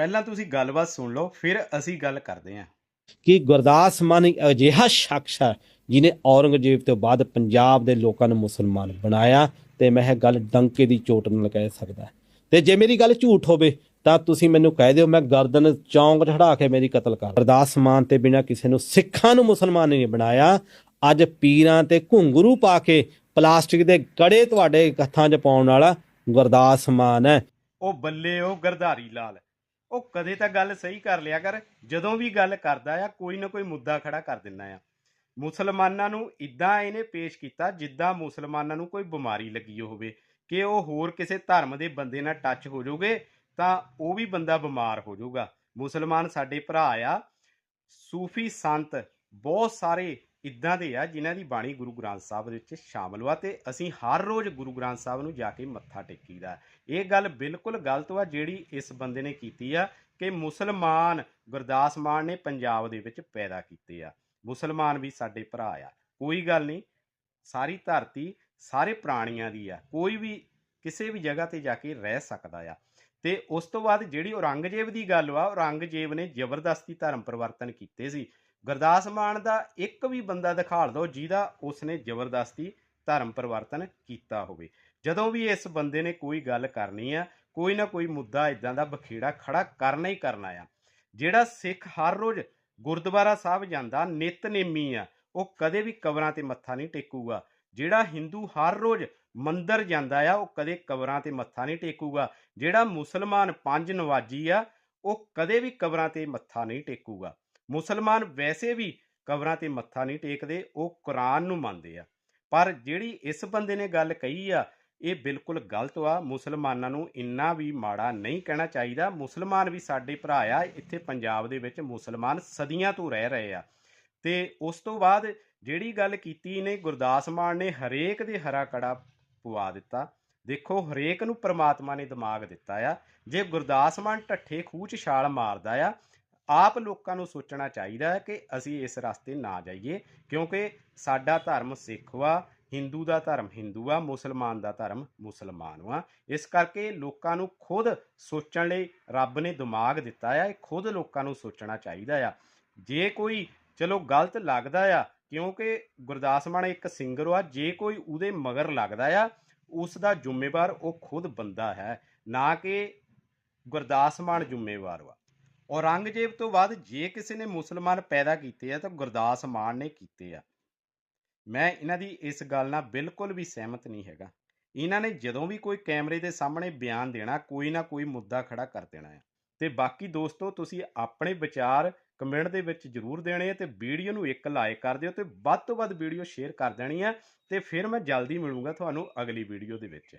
ਪਹਿਲਾਂ ਤੁਸੀਂ ਗੱਲਬਾਤ ਸੁਣ ਲਓ ਫਿਰ ਅਸੀਂ ਗੱਲ ਕਰਦੇ ਹਾਂ। ਕਿ ਗੁਰਦਾਸ ਮਾਨ ਅਜਿਹਾ ਸ਼ਖਸ ਹੈ ਜਿਨੇ ਔਰੰਗਜ਼ੇਬ ਤੋਂ ਬਾਅਦ ਪੰਜਾਬ ਦੇ ਲੋਕਾਂ ਨੂੰ ਮੁਸਲਮਾਨ ਬਣਾਇਆ ਤੇ ਮੈਂ ਇਹ ਗੱਲ ਡੰਕੇ ਦੀ ਚੋਟ ਨਾਲ ਕਹਿ ਸਕਦਾ। ਤੇ ਜੇ ਮੇਰੀ ਗੱਲ ਝੂਠ ਹੋਵੇ ਤਾਂ ਤੁਸੀਂ ਮੈਨੂੰ ਕਹਿ ਦਿਓ ਮੈਂ ਗਰਦਨ ਚੌਂਕ ਚੜਾ ਕੇ ਮੇਰੀ ਕਤਲ ਕਰ ਗੁਰਦਾਸ ਮਾਨ ਤੇ ਬਿਨਾ ਕਿਸੇ ਨੂੰ ਸਿੱਖਾਂ ਨੂੰ ਮੁਸਲਮਾਨ ਨਹੀਂ ਬਣਾਇਆ। ਅੱਜ ਪੀਰਾਂ ਤੇ ਘੁੰਗਰੂ ਪਾ ਕੇ ਪਲਾਸਟਿਕ ਦੇ ਗੜੇ ਤੁਹਾਡੇ ਹੱਥਾਂ 'ਚ ਪਾਉਣ ਵਾਲਾ ਗੁਰਦਾਸ ਮਾਨ ਹੈ। ਉਹ ਬੱਲੇ ਉਹ ਗਰਧਾਰੀ ਲਾਲ। ਉਹ ਕਦੇ ਤਾਂ ਗੱਲ ਸਹੀ ਕਰ ਲਿਆ ਕਰ, ਜਦੋਂ ਵੀ ਗੱਲ ਕਰਦਾ ਆ, ਕੋਈ ਨਾ ਕੋਈ ਮੁੱਦਾ ਖੜਾ ਕਰ ਦਿੰਦਾ ਆ। ਮੁਸਲਮਾਨਾਂ ਨੂੰ ਇਦਾਂ ਇਹਨੇ ਪੇਸ਼ ਕੀਤਾ ਜਿੱਦਾਂ ਮੁਸਲਮਾਨਾਂ ਨੂੰ ਕੋਈ ਬਿਮਾਰੀ ਲੱਗੀ ਹੋਵੇ। ਕਿ ਉਹ ਹੋਰ ਕਿਸੇ ਧਰਮ ਦੇ ਬੰਦੇ ਨਾਲ ਟੱਚ ਹੋ ਜਾਓਗੇ ਤਾਂ ਉਹ ਵੀ ਬੰਦਾ ਬਿਮਾਰ ਹੋ ਜਾਊਗਾ। ਮੁਸਲਮਾਨ ਸਾਡੇ ਭਰਾ ਆ, ਸੂਫੀ ਸੰਤ, ਬਹੁਤ ਸਾਰੇ ਇਦਾਂ ਦੇ ਆ ਜਿਨ੍ਹਾਂ ਦੀ ਬਾਣੀ ਗੁਰੂ ਗ੍ਰੰਥ ਸਾਹਿਬ ਦੇ ਵਿੱਚ ਸ਼ਾਮਲ ਵਾ ਤੇ ਅਸੀਂ ਹਰ ਰੋਜ਼ ਗੁਰੂ ਗ੍ਰੰਥ ਸਾਹਿਬ ਨੂੰ ਜਾ ਕੇ ਮੱਥਾ ਟੇਕੀਦਾ। ਇਹ ਗੱਲ ਬਿਲਕੁਲ ਗਲਤ ਵਾ ਜਿਹੜੀ ਇਸ ਬੰਦੇ ਨੇ ਕੀਤੀ ਆ ਕਿ ਮੁਸਲਮਾਨ ਗੁਰਦਾਸ ਮਾਨ ਨੇ ਪੰਜਾਬ ਦੇ ਵਿੱਚ ਪੈਦਾ ਕੀਤੇ ਆ। ਮੁਸਲਮਾਨ ਵੀ ਸਾਡੇ ਭਰਾ ਆ। ਕੋਈ ਗੱਲ ਨਹੀਂ, ਸਾਰੀ ਧਰਤੀ ਸਾਰੇ ਪ੍ਰਾਣੀਆਂ ਦੀ ਆ। ਕੋਈ ਵੀ ਕਿਸੇ ਵੀ ਜਗ੍ਹਾ ਤੇ ਜਾ ਕੇ ਰਹਿ ਸਕਦਾ ਆ। ਤੇ ਉਸ ਤੋਂ ਬਾਅਦ ਜਿਹੜੀ ਔਰੰਗਜ਼ੇਬ ਦੀ ਗੱਲ ਆ ਔਰੰਗਜ਼ੇਬ ਨੇ ਜ਼ਬਰਦਸਤੀ ਧਰਮ ਪਰਿਵਰਤਨ ਕੀਤੇ ਸੀ। ਗੁਰਦਾਸ ਮਾਨ ਦਾ ਇੱਕ ਵੀ ਬੰਦਾ ਦਿਖਾਲ ਦਿਓ ਜਿਹਦਾ ਉਸਨੇ ਜ਼ਬਰਦਸਤੀ ਧਰਮ ਪਰਿਵਰਤਨ ਕੀਤਾ ਹੋਵੇ। ਜਦੋਂ ਵੀ ਇਸ ਬੰਦੇ ਨੇ ਕੋਈ ਗੱਲ ਕਰਨੀ ਆ, ਕੋਈ ਨਾ ਕੋਈ ਮੁੱਦਾ ਇਦਾਂ ਦਾ ਬਖੇੜਾ ਖੜਾ ਕਰਨਾ ਹੀ ਕਰਨਾ ਆ। ਜਿਹੜਾ ਸਿੱਖ ਹਰ ਰੋਜ਼ ਗੁਰਦੁਆਰਾ ਸਾਹਿਬ ਜਾਂਦਾ ਨਿਤਨੇਮੀ ਆ, ਉਹ ਕਦੇ ਵੀ ਕਬਰਾਂ ਤੇ ਮੱਥਾ ਨਹੀਂ ਟੇਕੂਗਾ। ਜਿਹੜਾ ਹਿੰਦੂ ਹਰ ਰੋਜ਼ ਮੰਦਰ ਜਾਂਦਾ ਆ, ਉਹ ਕਦੇ ਕਬਰਾਂ ਤੇ ਮੱਥਾ ਨਹੀਂ ਟੇਕੂਗਾ। ਜਿਹੜਾ ਮੁਸਲਮਾਨ ਪੰਜ ਨਵਾਜੀ ਆ, ਉਹ ਕਦੇ ਵੀ ਕਬਰਾਂ ਤੇ ਮੱਥਾ ਨਹੀਂ ਟੇਕੂਗਾ। ਮੁਸਲਮਾਨ ਵੈਸੇ ਵੀ ਕਬਰਾਂ ਤੇ ਮੱਥਾ ਨਹੀਂ ਟੇਕਦੇ, ਉਹ ਕੁਰਾਨ ਨੂੰ ਮੰਨਦੇ ਆ। ਪਰ ਜਿਹੜੀ ਇਸ ਬੰਦੇ ਨੇ ਗੱਲ ਕਹੀ ਆ, ਇਹ ਬਿਲਕੁਲ ਗਲਤ ਆ। ਮੁਸਲਮਾਨਾਂ ਨੂੰ ਇੰਨਾ ਵੀ ਮਾੜਾ ਨਹੀਂ ਕਹਿਣਾ ਚਾਹੀਦਾ। ਮੁਸਲਮਾਨ ਵੀ ਸਾਡੇ ਭਰਾ ਆ, ਇੱਥੇ ਪੰਜਾਬ ਦੇ ਵਿੱਚ ਮੁਸਲਮਾਨ ਸਦੀਆਂ ਤੋਂ ਰਹਿ ਰਹੇ ਆ। ਤੇ ਉਸ ਤੋਂ ਬਾਅਦ ਜਿਹੜੀ ਗੱਲ ਕੀਤੀ ਨੇ, ਗੁਰਦਾਸ ਮਾਨ ਨੇ ਹਰੇਕ ਦੇ ਹਰਾ ਕੜਾ ਪਵਾ ਦਿੱਤਾ। ਦੇਖੋ, ਹਰੇਕ ਨੂੰ ਪ੍ਰਮਾਤਮਾ ਨੇ ਦਿਮਾਗ ਦਿੱਤਾ ਆ। ਜੇ ਗੁਰਦਾਸ ਮਾਨ ਢੱਠੇ ਖੂਹ 'ਚ ਛਾਲ ਮਾਰਦਾ ਆ ਆਪ ਲੋਕਾਂ ਨੂੰ ਸੋਚਣਾ ਚਾਹੀਦਾ ਹੈ ਕਿ ਅਸੀਂ ਇਸ ਰਸਤੇ ਨਾ ਜਾਈਏ, ਕਿਉਂਕਿ ਸਾਡਾ ਧਰਮ ਸਿੱਖ ਵਾ, ਹਿੰਦੂ ਦਾ ਧਰਮ ਹਿੰਦੂ ਆ, ਮੁਸਲਮਾਨ ਦਾ ਧਰਮ ਮੁਸਲਮਾਨ ਵਾ। ਇਸ ਕਰਕੇ ਲੋਕਾਂ ਨੂੰ ਖੁਦ ਸੋਚਣ ਲਈ ਰੱਬ ਨੇ ਦਿਮਾਗ ਦਿੱਤਾ ਆ, ਇਹ ਖੁਦ ਲੋਕਾਂ ਨੂੰ ਸੋਚਣਾ ਚਾਹੀਦਾ ਆ। ਜੇ ਕੋਈ, ਚਲੋ ਗਲਤ ਲੱਗਦਾ ਆ, ਕਿਉਂਕਿ ਗੁਰਦਾਸ ਮਾਨ ਇੱਕ ਸਿੰਗਰ ਆ ਜੇ ਕੋਈ ਉਹਦੇ ਮਗਰ ਲੱਗਦਾ ਆ, ਉਸ ਦਾ ਜ਼ਿੰਮੇਵਾਰ ਉਹ ਖੁਦ ਬੰਦਾ ਹੈ, ਨਾ ਕਿ ਗੁਰਦਾਸ ਮਾਨ ਜ਼ਿੰਮੇਵਾਰ ਵਾ। ਔਰੰਗਜ਼ੇਬ ਤੋਂ ਬਾਅਦ ਜੇ ਕਿਸੇ ਨੇ ਮੁਸਲਮਾਨ ਪੈਦਾ ਕੀਤੇ ਆ, ਤਾਂ ਗੁਰਦਾਸ ਮਾਨ ਨੇ ਕੀਤੇ ਆ। ਮੈਂ ਇਹਨਾਂ ਦੀ ਇਸ ਗੱਲ ਨਾਲ ਬਿਲਕੁਲ ਵੀ ਸਹਿਮਤ ਨਹੀਂ ਹੈਗਾ। ਇਹਨਾਂ ਨੇ ਜਦੋਂ ਵੀ ਕੋਈ ਕੈਮਰੇ ਦੇ ਸਾਹਮਣੇ ਬਿਆਨ ਦੇਣਾ, ਕੋਈ ਨਾ ਕੋਈ ਮੁੱਦਾ ਖੜਾ ਕਰ ਦੇਣਾ ਹੈ ਤੇ ਬਾਕੀ ਦੋਸਤੋ, ਤੁਸੀਂ ਆਪਣੇ ਵਿਚਾਰ ਕਮੈਂਟ ਦੇ ਵਿੱਚ ਜਰੂਰ ਦੇਣੇ ਆ ਤੇ ਵੀਡੀਓ ਨੂੰ ਇੱਕ ਲਾਈਕ ਕਰ ਦਿਓ ਤੇ ਵੱਧ ਤੋਂ ਵੱਧ ਵੀਡੀਓ ਸ਼ੇਅਰ ਕਰ ਦੇਣੀ ਆ। ਤੇ ਫਿਰ ਮੈਂ ਜਲਦੀ ਮਿਲੂੰਗਾ ਤੁਹਾਨੂੰ ਅਗਲੀ ਵੀਡੀਓ ਦੇ ਵਿੱਚ।